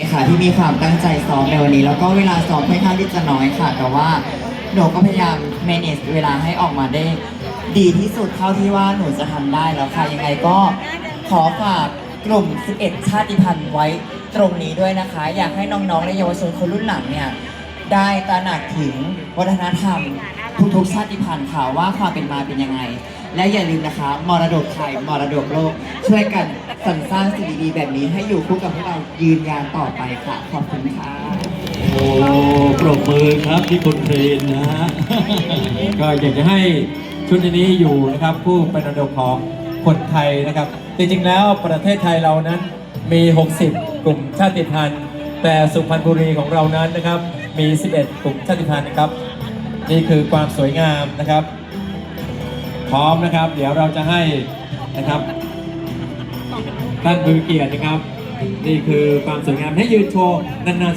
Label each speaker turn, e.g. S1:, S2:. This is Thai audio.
S1: ค่ะที่มีความตั้งใจซ้อมในวันนี้ แล้วก็เวลาซ้อมค่อนข้างที่จะน้อยค่ะ แต่ว่าหนูก็พยายาม manage เวลาให้ออกมาได้ ดีที่สุดเท่าที่ว่าหนูจะทำได้แล้วค่ะ ยังไงก็ขอฝากกลุ่ม 11 ชาติพันธุ์ไว้ตรงนี้ด้วยนะคะ อยากให้น้องๆและเยาวชนคนรุ่นหลังเนี่ย ได้ตระหนักถึงวัฒนธรรม ทุกๆชาติพันธุ์ค่ะว่าความเป็นมาเป็นยังไง และอย่าลืมนะคะ มรดกไทยมรดกโลก ช่วยกันสรรสร้างสิ่งดีๆแบบนี้ให้อยู่คู่กับพวกเรายืนยาวต่อไปค่ะ ขอบคุณค่ะ
S2: โอ้ปรบมือครับที่คุณเทรนนะฮะ ก็อยากจะให้ชุดนี้อยู่นะครับ ผู้เป็นระดมของคนไทยนะครับ จริงๆแล้วประเทศไทยเรานั้นมี 60 กลุ่มชาติพันธุ์ แต่สุพรรณบุรีของเรานั้นนะครับ มี 11 กลุ่มชาติพันธุ์นะครับ นี่คือความสวยงามนะครับ พร้อมนะครับ เดี๋ยวเราจะให้นะครับท่านบุญเกียรตินะครับ นี่คือความสวยงามให้ยืนโชว์นานๆ